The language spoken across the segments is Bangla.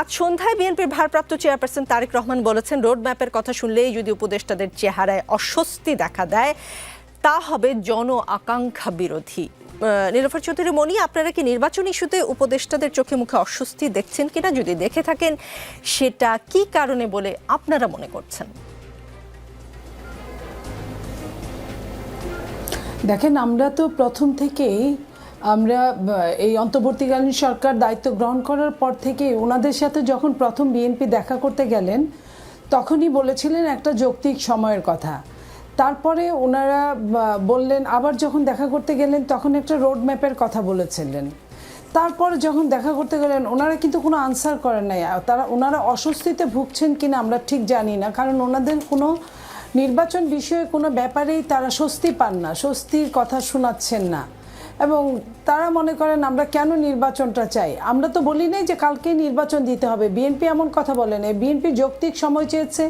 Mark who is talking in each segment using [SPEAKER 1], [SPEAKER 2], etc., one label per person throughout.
[SPEAKER 1] আজ সন্ধ্যায় বিএনপির ভারপ্রাপ্ত চেয়ারপারসন তারেক রহমান বলেছেন রোড ম্যাপের কথা শুনলেই যদি উপদেষ্টাদের চেহারায় অস্বস্তি দেখা দেয়, তা হবে জন আকাঙ্ক্ষা বিরোধী। নীলফার চৌধুরী মনি আপনারা কি নির্বাচন ইস্যুতে উপদেষ্টাদের চোখে মুখে অস্বস্তি দেখছেন কিনা যদি দেখে থাকেন, সেটা কি কারণে বলে আপনারা মনে করছেন?
[SPEAKER 2] দেখেন, আমরা তো প্রথম থেকেই আমরা এই অন্তর্বর্তীকালীন সরকার দায়িত্ব গ্রহণ করার পর থেকে ওনাদের সাথে যখন প্রথম বিএনপি দেখা করতে গেলেন, তখনই বলেছিলেন একটা যৌক্তিক সময়ের কথা। তারপরে ওনারা বললেন, আবার যখন দেখা করতে গেলেন, তখন একটা রোড ম্যাপের কথা বলেছিলেন। তারপরে যখন দেখা করতে গেলেন, ওনারা কিন্তু কোনো আনসার করেন নাই। তারা, ওনারা অস্বস্তিতে ভুগছেন কিনা আমরা ঠিক জানি না, কারণ ওনাদের কোনো নির্বাচন বিষয়ে কোনো ব্যাপারেই তারা স্বস্তি পান না, স্বস্তির কথা শোনাচ্ছেন না। এবং তারা মনে করেন, আমরা কেন নির্বাচনটা চাই? আমরা তো বলি নাই যে কালকেই নির্বাচন দিতে হবে। বিএনপি এমন কথা বলে নেই। বিএনপি যৌক্তিক সময় চেয়েছে,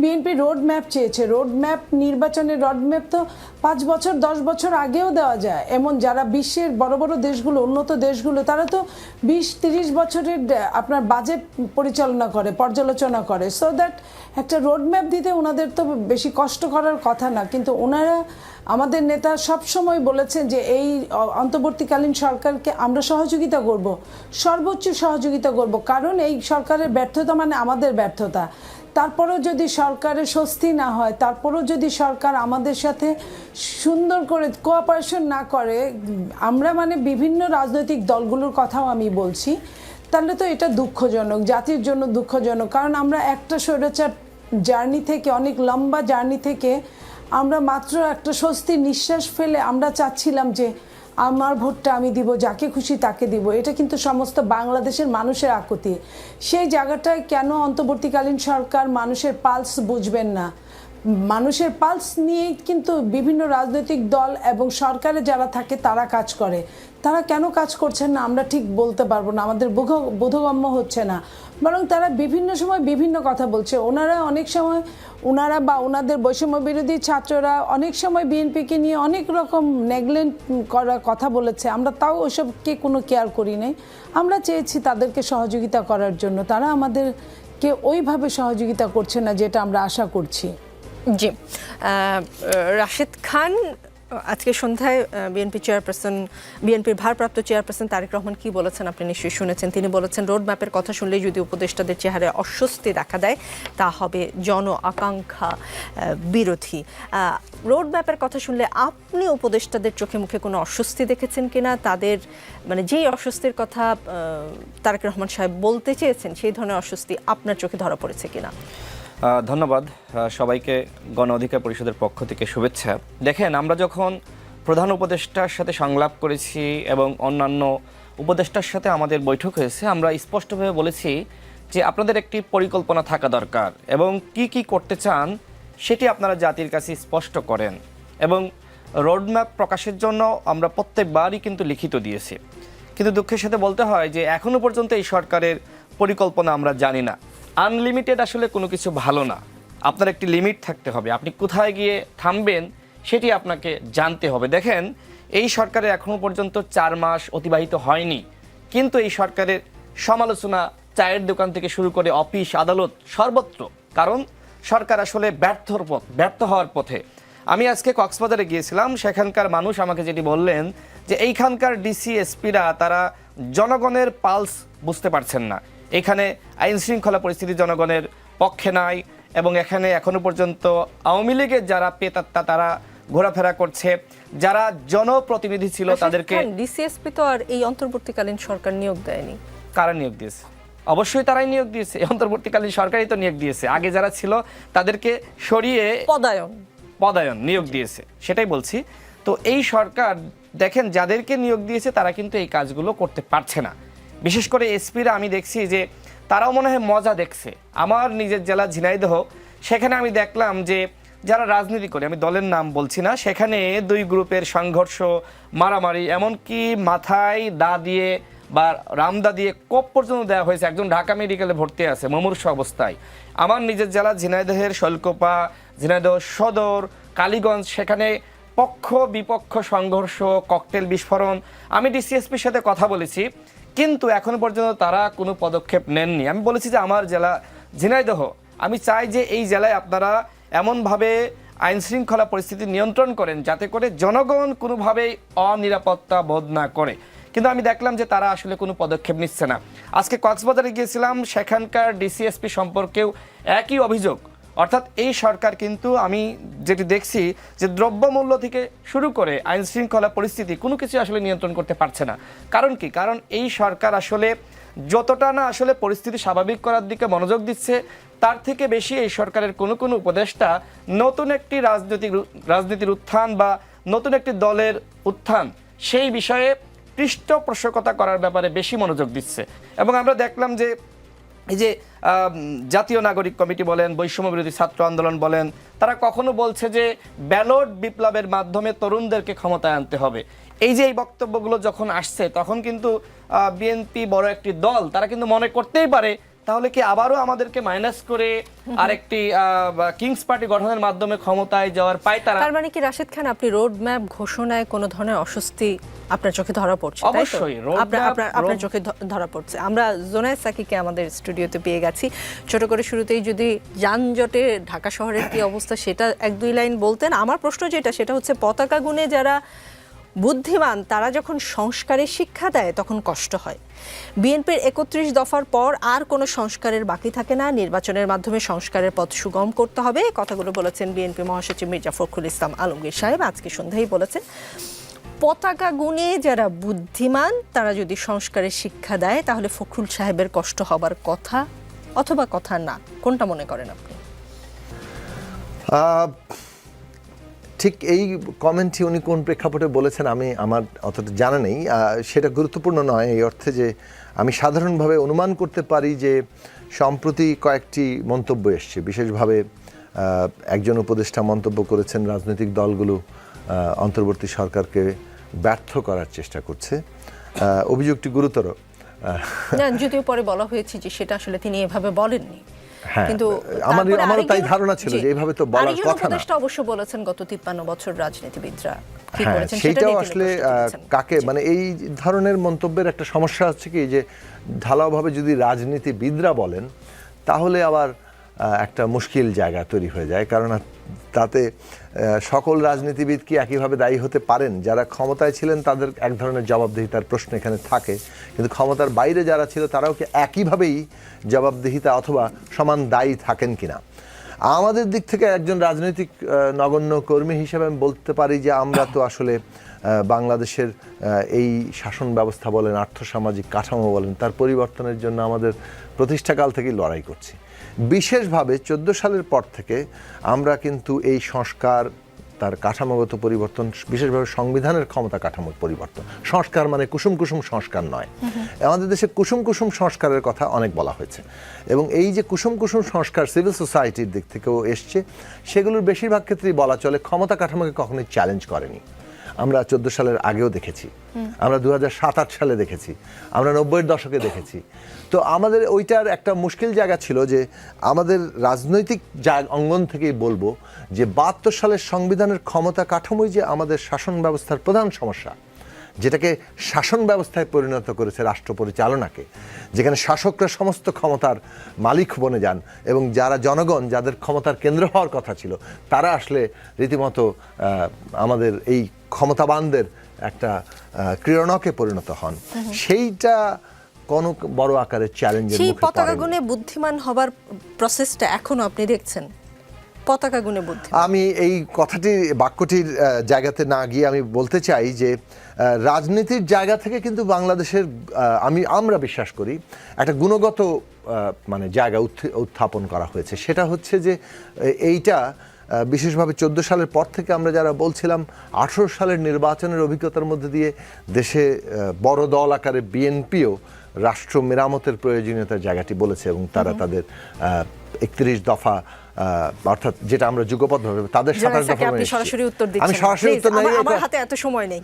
[SPEAKER 2] বিএনপি রোড ম্যাপ চেয়েছে। রোড ম্যাপ নির্বাচনের রোড ম্যাপ তো পাঁচ বছর, দশ বছর আগেও দেওয়া যায়। এমন যারা বিশ্বের বড় বড় দেশগুলো, উন্নত দেশগুলো, তারা তো বিশ, তিরিশ বছরের আপনার বাজেট পরিচালনা করে, পর্যালোচনা করে। সো দ্যাট একটা রোড ম্যাপ দিতে ওনাদের তো বেশি কষ্ট করার কথা না। কিন্তু ওনারা আমাদের নেতা সব সময় বলেছেন যে এই অন্তর্বর্তীকালীন সরকারকে আমরা সহযোগিতা করব, সর্বোচ্চ সহযোগিতা করব। কারণ এই সরকারের ব্যর্থতা মানে আমাদের ব্যর্থতা। তারপরেও যদি সরকারের স্বস্তি না হয়, তারপরেও যদি সরকার আমাদের সাথে সুন্দর করে কোঅপারেশন না করে, আমরা মানে বিভিন্ন রাজনৈতিক দলগুলোর কথাও আমি বলছি, তাহলে তো এটা দুঃখজনক, জাতির জন্য দুঃখজনক। কারণ আমরা একটা স্বৈরাচার জার্নি থেকে, অনেক লম্বা জার্নি থেকে আমরা মাত্র একটা স্বস্তির নিঃশ্বাস ফেলে আমরা চাচ্ছিলাম যে আমার ভোটটা আমি দিব, যাকে খুশি তাকে দিব। এটা কিন্তু সমস্ত বাংলাদেশের মানুষের আকতি সেই জায়গাটায় কেন অন্তর্বর্তীকালীন সরকার মানুষের পালস বুঝবেন না? মানুষের পালস নিয়ে কিন্তু বিভিন্ন রাজনৈতিক দল এবং সরকারে যারা থাকে, তারা কাজ করে। তারা কেন কাজ করছেন না, আমরা ঠিক বলতে পারব না। আমাদের বোধ- বোধগম্য হচ্ছে না। বরং তারা বিভিন্ন সময় বিভিন্ন কথা বলছে। ওনারা অনেক সময়, ওনারা বা ওনাদের বৈষম্য বিরোধী ছাত্ররা অনেক সময় বিএনপিকে নিয়ে অনেক রকম নেগলেন্ট করার কথা বলেছে। আমরা তাও ওসবকে কোনো কেয়ার করি নাই। আমরা চেয়েছি তাদেরকে সহযোগিতা করার জন্য। তারা আমাদেরকে ওইভাবে সহযোগিতা করছে না, যেটা আমরা আশা করছি।
[SPEAKER 1] জি। রাশেদ খান, আজকে সন্ধ্যায় বিএনপি চেয়ারপারসন, বিএনপির ভারপ্রাপ্ত চেয়ারপারসন তারেক রহমান কি বলেছেন আপনি নিশ্চয়ই শুনেছেন। তিনি বলেছেন রোড ম্যাপের কথা শুনলেই যদি উপদেষ্টাদের চেহারায় অস্বস্তি দেখা দেয়, তা হবে জন আকাঙ্ক্ষা বিরোধী। রোড ম্যাপের কথা শুনলে আপনি উপদেষ্টাদের চোখে মুখে কোনো অস্বস্তি দেখেছেন কিনা? তাদের মানে যেই অস্বস্তির কথা তারেক রহমান সাহেব বলতে চেয়েছেন, সেই ধরনের অস্বস্তি আপনার চোখে ধরা পড়েছে কিনা?
[SPEAKER 3] ধন্যবাদ সবাইকে গণ অধিকার পরিষদের পক্ষ থেকে শুভেচ্ছা। দেখেন, আমরা যখন প্রধান উপদেষ্টার সাথে সংলাপ করেছি এবং অন্যান্য উপদেষ্টার সাথে আমাদের বৈঠক হয়েছে, আমরা স্পষ্টভাবে বলেছি যে আপনাদের একটি পরিকল্পনা থাকা দরকার এবং কি কি করতে চান সেটি আপনারা জাতির কাছে স্পষ্ট করেন এবং রোডম্যাপ প্রকাশের জন্য আমরা প্রত্যেকবারই কিন্তু লিখিত দিয়েছি। কিন্তু দুঃখের সাথে বলতে হয় যে এখনও পর্যন্ত এই সরকারের পরিকল্পনা আমরা জানি না। আনলিমিটেড আসলে কোনো কিছু ভালো না। আপনার একটি লিমিট থাকতে হবে। আপনি কোথায় গিয়ে থামবেন সেটি আপনাকে জানতে হবে। দেখেন, এই সরকারের এখনও পর্যন্ত চার মাস অতিবাহিত হয়নি। কিন্তু এই সরকারের সমালোচনা চায়ের দোকান থেকে শুরু করে অফিস, আদালত সর্বত্র। কারণ সরকার আসলে ব্যর্থর পথ, ব্যর্থ হওয়ার পথে। আমি আজকে কক্সবাজারে গিয়েছিলাম, সেখানকার মানুষ আমাকে যেটি বললেন যে এইখানকার ডিসি এসপিরা তারা জনগণের পালস বুঝতে পারছেন না। এখানে আইন শৃঙ্খলা পরিস্থিতি জনগণের পক্ষে নাই এবং এখানে এখনও পর্যন্ত আওয়ামী লীগের যারা পেতাত্তা তারা ঘোরাফেরা করছে। যারা জনপ্রতিনিধি ছিল তাদেরকে
[SPEAKER 1] ডিসিএসপি তো আর এই অন্তর্বর্তীকালীন সরকার নিয়োগ দেয়নি।
[SPEAKER 3] কারা নিয়োগ দিয়েছে? অবশ্যই তারাই নিয়োগ দিয়েছে। এই অন্তর্বর্তীকালীন সরকারই তো নিয়োগ দিয়েছে। আগে যারা ছিল তাদেরকে সরিয়ে
[SPEAKER 1] পদায়ন।
[SPEAKER 3] পদায়ন নিয়োগ দিয়েছে। সেটাই বলছি। তো এই সরকার দেখেন যাদেরকে নিয়োগ দিয়েছে তারা কিন্তু এই কাজগুলো করতে পারছে না। বিশেষ করে এসপিরা আমি দেখছি যে তারাও মনে হয় মজা দেখছে। আমার নিজের জেলা ঝিনাইদহ, সেখানে আমি দেখলাম যে যারা রাজনীতি করে, আমি দলের নাম বলছি না, সেখানে দুই গ্রুপের সংঘর্ষ, মারামারি, এমনকি মাথায় দা দিয়ে বা রামদা দিয়ে কোপ পর্যন্ত দেওয়া হয়েছে। একজন ঢাকা মেডিকেলে ভর্তি আছে, মমূর্ষ অবস্থায়। আমার নিজের জেলা ঝিনাইদহের শৈলকোপা, ঝিনাইদহ সদর, কালীগঞ্জ, সেখানে পক্ষ বিপক্ষ সংঘর্ষ, ককটেল বিস্ফোরণ। আমি ডিসিএসপির সাথে কথা বলেছি। কিন্তু এখনও পর্যন্ত তারা কোনো পদক্ষেপ নেননি। আমি বলেছি যে আমার জেলা ঝিনাইদহ, আমি চাই যে এই জেলায় আপনারা এমনভাবে আইন শৃঙ্খলা পরিস্থিতি নিয়ন্ত্রণ করেন যাতে করে জনগণ কোনোভাবেই অনিরাপত্তা বোধ না করে। কিন্তু আমি দেখলাম যে তারা আসলে কোনো পদক্ষেপ নিচ্ছে না। আজকে কক্সবাজারে গিয়েছিলাম, সেখানকার ডিসিএসপি সম্পর্কেও একই অভিযোগ। অর্থাৎ এই সরকার কিন্তু আমি যেটি দেখছি যে দ্রব্যমূল্য থেকে শুরু করে আইন শৃঙ্খলা পরিস্থিতি কোনো কিছু আসলে নিয়ন্ত্রণ করতে পারছে না। কারণ কি? কারণ এই সরকার আসলে যতটা না আসলে পরিস্থিতি স্বাভাবিক করার দিকে মনোযোগ দিচ্ছে, তার থেকে বেশি এই সরকারের কোনো কোনো উপদেষ্টা নতুন একটি রাজনৈতিক রাজনীতির উত্থান বা নতুন একটি দলের উত্থান সেই বিষয়ে পৃষ্ঠপোষকতা করার ব্যাপারে বেশি মনোযোগ দিচ্ছে। এবং আমরা দেখলাম যে এই যে জাতীয় নাগরিক কমিটি বলেন, বৈষম্য বিরোধী ছাত্র আন্দোলন বলেন, তারা কখনো বলছে যে ব্যালট বিপ্লবের মাধ্যমে তরুণদেরকে ক্ষমতায় আনতে হবে। এই যে এই বক্তব্যগুলো যখন আসছে, তখন কিন্তু বিএনপি বড় একটি দল, তারা কিন্তু মনে করতেই পারে তাহলে কি আবারও আমাদেরকে মাইনাস করে আরেকটি কিংস পার্টি গঠনের মাধ্যমে ক্ষমতায় যাওয়ার পায় তারা
[SPEAKER 1] তার মানে কি রাশেদ খান আপনি রোড ম্যাপ ঘোষণায় কোনো ধরনের অস্বস্তি আপনার চোখে ধরা পড়ছে তাই তো?
[SPEAKER 3] অবশ্যই,
[SPEAKER 1] আপনার আপনার আপনার চোখে ধরা পড়ছে। আমরা জোনায় সাকিকে আমাদের স্টুডিওতে পেয়ে গেছি। ছোট করে শুরুতেই যদি যানজটে ঢাকা শহরের কি অবস্থা সেটা এক দুই লাইন বলতেন। আমার প্রশ্ন যেটা সেটা হচ্ছে পতাকা গুণে যারা বুদ্ধিমান, তারা যখন সংস্কারের শিক্ষা দেয়, তখন কষ্ট হয়। বিএনপির একত্রিশ দফার পর আর কোনো সংস্কারের বাকি থাকে না। নির্বাচনের মাধ্যমে সংস্কারের পথ সুগম করতে হবে। কথাগুলো বলেছেন বিএনপি মহাসচিব মির্জা ফখরুল ইসলাম আলমগীর সাহেব। আজকে সন্ধ্যায় বলেছেন, পতাকা গুণে যারা বুদ্ধিমান, তারা যদি সংস্কারের শিক্ষা দেয়, তাহলে ফখরুল সাহেবের কষ্ট হবার কথা অথবা কথা না। কোনটা মনে করেন আপনি?
[SPEAKER 4] ঠিক এই কমেন্টটি উনি কোন প্রেক্ষাপটে বলেছেন আমি আমার অতটা জানা নেই। সেটা গুরুত্বপূর্ণ নয় এই অর্থে যে আমি সাধারণভাবে অনুমান করতে পারি যে সম্প্রতি কয়েকটি মন্তব্য এসছে। বিশেষভাবে একজন উপদেষ্টা মন্তব্য করেছেন, রাজনৈতিক দলগুলো অন্তর্বর্তী সরকারকে ব্যর্থ করার চেষ্টা করছে। অভিযোগটি গুরুতর।
[SPEAKER 1] যদিও পরে বলা হয়েছে যে সেটা আসলে তিনি এভাবে বলেননি। কিন্তু
[SPEAKER 4] আমার- আমার তাই ধারণা ছিল যে এইভাবে তো বলার কথা না।
[SPEAKER 1] অবশ্য বলেছেন গত তিপ্পান্ন বছর রাজনীতিবিদরা।
[SPEAKER 4] হ্যাঁ
[SPEAKER 1] করেছেন সেটা
[SPEAKER 4] সেইটাও
[SPEAKER 1] নিয়ে তিনি
[SPEAKER 4] আসলে আহ, কাকে মানে এই ধরনের মন্তব্যের একটা সমস্যা হচ্ছে কি যে ঢালাওভাবে যদি রাজনীতিবিদরা বলেন তাহলে আবার একটা মুশকিল জায়গা তৈরি হয়ে যায়। কারণ তাতে সকল রাজনীতিবিদ কি একইভাবে দায়ী হতে পারেন? যারা ক্ষমতায় ছিলেন, তাদের এক ধরনের জবাবদিহিতার প্রশ্ন এখানে থাকে। কিন্তু ক্ষমতার বাইরে যারা ছিল, তারাও কি একইভাবেই জবাবদিহিতা অথবা সমান দায়ী থাকেন কিনা? আমাদের দিক থেকে একজন রাজনৈতিক নগণ্য কর্মী হিসেবে আমি বলতে পারি যে আমরা তো আসলে বাংলাদেশের এই শাসন ব্যবস্থা বলেন, আর্থসামাজিক কাঠামো বলেন, তার পরিবর্তনের জন্য আমাদের প্রতিষ্ঠাকাল থেকেই লড়াই করছি। বিশেষভাবে চোদ্দ সালের পর থেকে আমরা কিন্তু এই সংস্কার তার কাঠামোগত পরিবর্তন বিশেষভাবে সংবিধানের ক্ষমতা কাঠামোর পরিবর্তন। সংস্কার মানে কুসুম কুসুম সংস্কার নয়। আমাদের দেশে কুসুম কুসুম সংস্কারের কথা অনেক বলা হয়েছে। এবং এই যে কুসুম কুসুম সংস্কার সিভিল সোসাইটির দিক থেকেও এসছে সেগুলোর বেশিরভাগ ক্ষেত্রেই বলা চলে ক্ষমতা কাঠামোকে কখনোই চ্যালেঞ্জ করেনি। আমরা চোদ্দ সালের আগেও দেখেছি। আমরা দু হাজার সাত, আট সালে দেখেছি। আমরা নব্বইয়ের দশকে দেখেছি। তো আমাদের ওইটার একটা মুশকিল জায়গা ছিল যে আমাদের রাজনৈতিক অঙ্গন থেকেই বলব যে বাহাত্তর সালের সংবিধানের ক্ষমতা কাঠামোই যে আমাদের শাসন ব্যবস্থার প্রধান সমস্যা, যেটাকে শাসন ব্যবস্থায় পরিণত করেছে রাষ্ট্র পরিচালনাকে, যেখানে শাসকরা সমস্ত ক্ষমতার মালিক বনে যান এবং যারা জনগণ, যাদের ক্ষমতার কেন্দ্র হওয়ার কথা ছিল, তারা আসলে রীতিমতো আমাদের এই ক্ষমতাবানদের একটা ক্রীড়নকে পরিণত হন। সেইটা কোনো বড় আকারের চ্যালেঞ্জের
[SPEAKER 1] সেই
[SPEAKER 4] মুখে
[SPEAKER 1] পতাকা। গুণে বুদ্ধিমান হবার প্রসেসটা এখনও আপনি দেখছেন? পতাকা গুণে বুদ্ধিমান।
[SPEAKER 4] আমি এই কথাটির বাক্যটির জায়গাতে না গিয়ে আমি বলতে চাই যে রাজনীতির জায়গা থেকে কিন্তু বাংলাদেশের আমি আমরা বিশ্বাস করি একটা গুণগত মানে জায়গা উত্থ- উত্থাপন করা হয়েছে। সেটা হচ্ছে যে এইটা বিশেষভাবে চোদ্দ সালের পর থেকে আমরা যারা বলছিলাম আঠেরো সালের নির্বাচনের অভিজ্ঞতার মধ্যে দিয়ে দেশে বড় দল আকারে বিএনপিও রাষ্ট্র মেরামতের প্রয়োজনীয়তার জায়গাটি বলেছে এবং তারা তাদের একত্রিশ দফা আহ, অর্থাৎ যেটা আমরা যুগপথ ভাবে তাদের সাতাশ দফা আমি সরাসরি উত্তর দিচ্ছি
[SPEAKER 1] আমার হাতে এত সময় নেই।